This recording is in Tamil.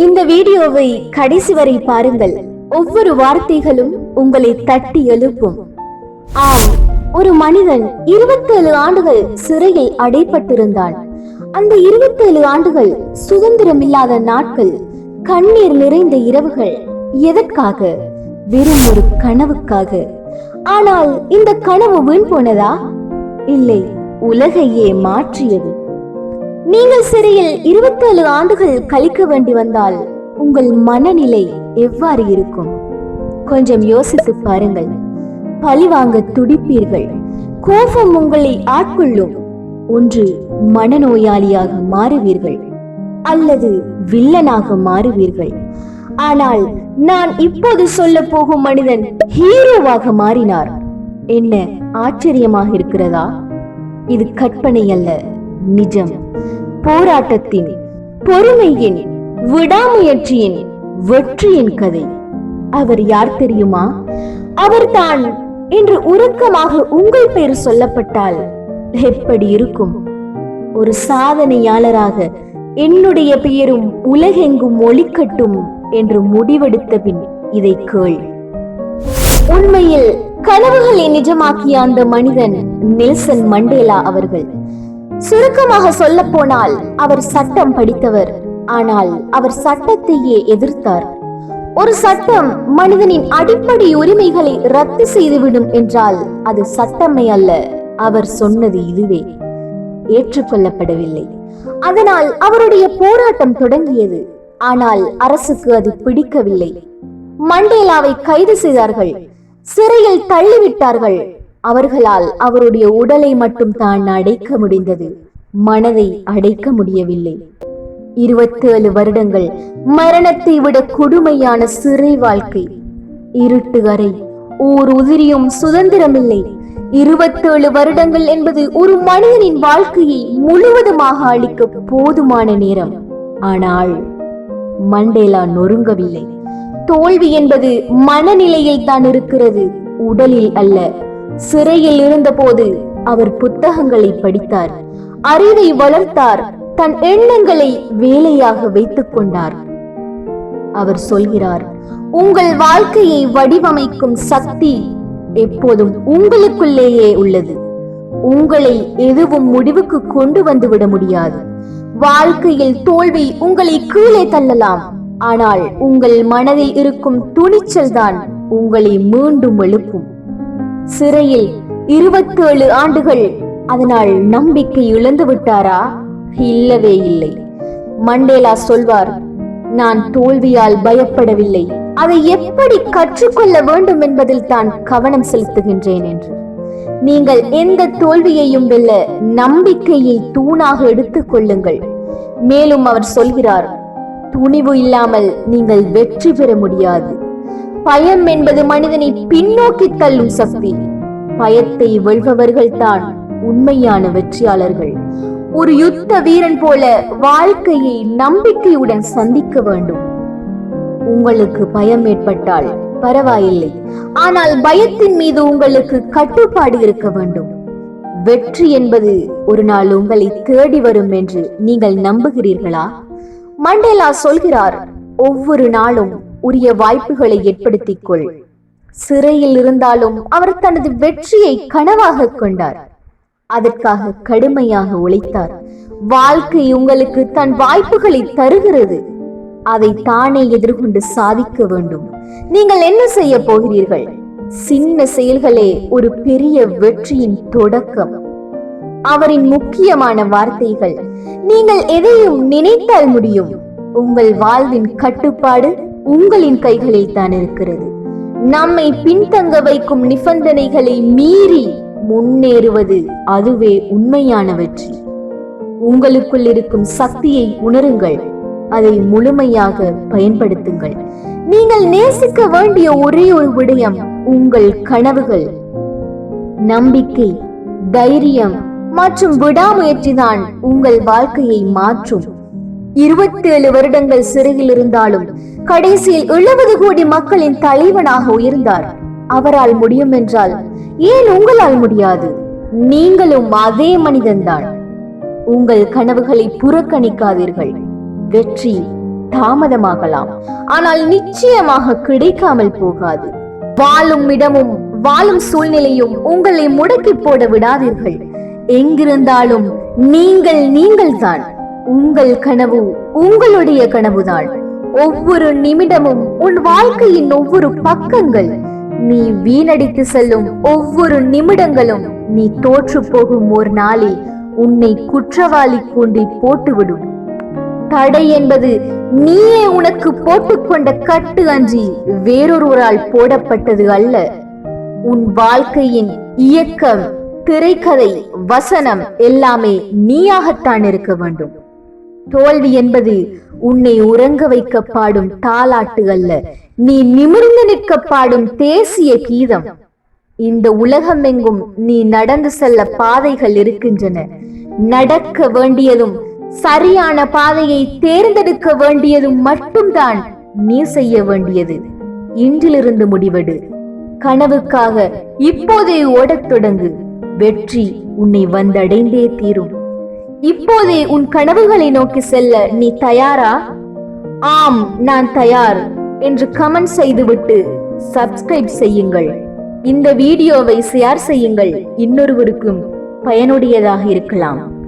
இந்த வீடியோவை கடைசி வரை பாருங்கள். ஒவ்வொரு வார்த்தைகளும் உங்களை தட்டி எழுப்பும். ஆம் ஒரு மனிதன் இருபத்தேழு ஆண்டுகள் சிறையில் அடைப்பட்டிருந்தான். அந்த இருபத்தேழு ஆண்டுகள் சுதந்திரம் இல்லாத நாட்கள் கண்ணீர் நிறைந்த இரவுகள் எதற்காக? வெறும் ஒரு கனவுக்காக. ஆனால் இந்த கனவு வீண் போனதா? இல்லை உலகையே மாற்றியது. நீங்கள் சிறையில் இருபத்தேழு ஆண்டுகள் கழிக்க வேண்டி வந்தால் உங்கள் மனநிலை எவ்வாறு இருக்கும்? கொஞ்சம் யோசித்து பாருங்கள். பழிவாங்க துடிப்பீர்கள். கோபம் உங்களை ஆட்கொள்ளும். ஒன்று மனநோயாளியாக மாறுவீர்கள். அல்லது வில்லனாக மாறுவீர்கள். ஆனால் நான் இப்போது சொல்ல போகும் மனிதன் ஹீரோவாக மாறினார். என்ன ஆச்சரியமாக இருக்கிறதா? இது கற்பனை அல்ல நிஜம். போராட்டத்தின் பொறுமையின் விடாமுயற்சியின் வெற்றியின் கதை. அவர் யார் தெரியுமா? அவர்தான் என்று உருக்கமாக உங்கள் பெயர் சொல்லப்பட்டால் எப்படி இருக்கும்? ஒரு சாதனையாளராக என்னுடைய பெயரும் உலகெங்கும் ஒளிக்கட்டும் என்று முடிவெடுத்த பின் இதை கேள். உண்மையில் கனவுகளை நிஜமாக்கிய அந்த மனிதன் நெல்சன் மண்டேலா அவர்கள். சுருக்கமாக சொல்ல போனால் அவர் சட்டம் படித்தவர். ஆனால் அவர் சட்டத்தையே எதிர்த்தார். ஒரு சட்டம் மனிதனின் அடிப்படை உரிமைகளை ரத்து செய்துவிடும் என்றால் அது சட்டமே அல்ல. அவர் சொன்னது இதுவே. ஏற்றுக்கொள்ளப்படவில்லை. அதனால் அவருடைய போராட்டம் தொடங்கியது. ஆனால் அரசுக்கு அது பிடிக்கவில்லை. மண்டேலாவை கைது செய்தார்கள். சிறையில் தள்ளிவிட்டார்கள். அவர்களால் அவருடைய உடலை மட்டும் தான் அடைக்க முடிந்தது. மனதை அடைக்க முடியவில்லை. இருபத்தேழு வருடங்கள் மரணத்தை விட கொடுமையான சிறை வாழ்க்கை. இருட்டு அறை ஓர் உதிரியும் சுதந்திரமில்லை. இருபத்தேழு வருடங்கள் என்பது ஒரு மனிதனின் வாழ்க்கையை முழுவதுமாக அளிக்க போதுமான நேரம். ஆனால் மண்டேலா நொறுங்கவில்லை. தோல்வி என்பது மனநிலையில் தான் இருக்கிறது. உடலில் அல்ல. சிறையில் இருந்தபோது அவர் புத்தகங்களை படித்தார். அறிவை வளர்த்தார். தன் எண்ணங்களை வேலையாக வைத்துக் கொண்டார். அவர் சொல்கிறார் உங்கள் வாழ்க்கையை வடிவமைக்கும் சக்தி எப்போதும் உங்களுக்குள்ளேயே உள்ளது. உங்களை எதுவும் முடிவுக்கு கொண்டு வந்து விட முடியாது. வாழ்க்கையில் தோல்வி உங்களை கீழே தள்ளலாம். ஆனால் உங்கள் மனதில் இருக்கும் துணிச்சல் தான் உங்களை மீண்டும் எழுப்பும். சிறையில் இருபத்தேழு ஆண்டுகள் அதனால் நம்பிக்கை இழந்து விட்டாரா? இல்லவே இல்லை. மண்டேலா சொல்வார் நான் தோல்வியால் பயப்படவில்லை. அதை எப்படி கற்றுக்கொள்ள வேண்டும் என்பதில் தான் கவனம் செலுத்துகின்றேன் என்று. நீங்கள் எந்த தோல்வியையும் வெல்ல நம்பிக்கையை தூணாக எடுத்துக் கொள்ளுங்கள். மேலும் அவர் சொல்கிறார் துணிவு இல்லாமல் நீங்கள் வெற்றி பெற முடியாது. பயம் என்பது மனிதனை பின்னோக்கி தள்ளும் சக்தி. பயத்தை வெல்பவர்கள் தான் உண்மையான வெற்றியாளர்கள். ஒரு யுத்த வீரன் போல வாழ்க்கையை நம்பிக்கையுடன் சந்திக்க வேண்டும். உங்களுக்கு பயம் ஏற்பட்டால் பரவாயில்லை. ஆனால் பயத்தின் மீது உங்களுக்கு கட்டுப்பாடு இருக்க வேண்டும். வெற்றி என்பது ஒரு நாள் உங்களை தேடி வரும் என்று நீங்கள் நம்புகிறீர்களா? மண்டேலா சொல்கிறார் ஒவ்வொரு நாளும் உரிய வாய்ப்புகளை ஏற்படுத்திக் கொள் சிறையில் இருந்தாலும் அவர் தனது வெற்றியை கனவாக கொண்டார். அதற்காக கடுமையாக உழைத்தார். வாழ்க்கை உங்களுக்கு தன் வாய்ப்புகளை தருகிறது. அதை தானே எதிர்கொண்டு சாதிக்க வேண்டும். நீங்கள் என்ன செய்ய போகிறீர்கள்? சின்ன செயல்களே ஒரு பெரிய வெற்றியின் தொடக்கம். அவரின் முக்கியமான வார்த்தைகள் நீங்கள் எதையும் நினைத்தால் முடியும். உங்கள் வாழ்வின் கட்டுப்பாடு உங்களின் கைகளில் தான் இருக்கிறது. நம்மை பின்தங்க வைக்கும் நிபந்தனைகளை மீறி முன்னேறுவது அதுவே உண்மையான வெற்றி உங்களுக்குள் இருக்கும் சக்தியை உணருங்கள். அதை முழுமையாக பயன்படுத்துங்கள். நீங்கள் நேசிக்க வேண்டிய ஒரே ஒரு விடயம் உங்கள் கனவுகள். நம்பிக்கை தைரியம் மற்றும் விடாமுயற்சிதான் உங்கள் வாழ்க்கையை மாற்றும். இருபத்தேழு வருடங்கள் சிறையில் இருந்தாலும் கடைசியில் எழுபது கோடி மக்களின் தலைவனாக உயர்ந்தார். அவரால் முடியும் என்றால் ஏன் உங்களால் முடியாது? நீங்களும் அதே மனிதன்தான். உங்கள் கனவுகளை புறக்கணிக்காதீர்கள். வெற்றி தாமதமாகலாம். ஆனால் நிச்சயமாக கிடைக்காமல் போகாது. வாழும் இடமும் வாழும் சூழ்நிலையும் உங்களை முடக்கி போட விடாதீர்கள். எங்கிருந்தாலும் நீங்கள் நீங்கள்தான். உங்கள் கனவு உங்களுடைய கனவுதான். ஒவ்வொரு நிமிடமும் உன் வாழ்க்கையின் ஒவ்வொரு பக்கங்கள் நீ வீணடித்து செல்லும் ஒவ்வொரு நிமிடங்களும் நீ தோற்று போகும் ஒரு நாளில் உன்னை குற்றவாளி கூண்டில் போட்டுவிடும். தடை என்பது நீயே உனக்கு போட்டுக்கொண்ட கட்டு அன்றி வேறொருவரால் போடப்பட்டது அல்ல. உன் வாழ்க்கையின் இயக்கம் திரைக்கதை வசனம் எல்லாமே நீயாகத்தான் இருக்க வேண்டும். தோல்வி என்பது உன்னை உறங்க வைக்க பாடும் தாலாட்டு அல்ல நீ நிமிர்ந்து நிற்க பாடும் தேசிய கீதம். இந்த உலகம் எங்கும் நீ நடந்து செல்ல பாதைகள் இருக்கின்றன. நடக்க வேண்டியதும் சரியான பாதையை தேர்ந்தெடுக்க வேண்டியதும் மட்டும்தான் நீ செய்ய வேண்டியது. இன்றிலிருந்து முடிவெடு. கனவுக்காக இப்போதே ஓடத் தொடங்கு. வெற்றி உன்னை வந்தடைந்தே தீரும். இப்போதே உன் கனவுகளை நோக்கி செல்ல நீ தயாரா? ஆம் நான் தயார் என்று கமெண்ட் செய்துவிட்டு சப்ஸ்கிரைப் செய்யுங்கள். இந்த வீடியோவை ஷேர் செய்யுங்கள். இன்னொருவருக்கும் பயனுடையதாக இருக்கலாம்.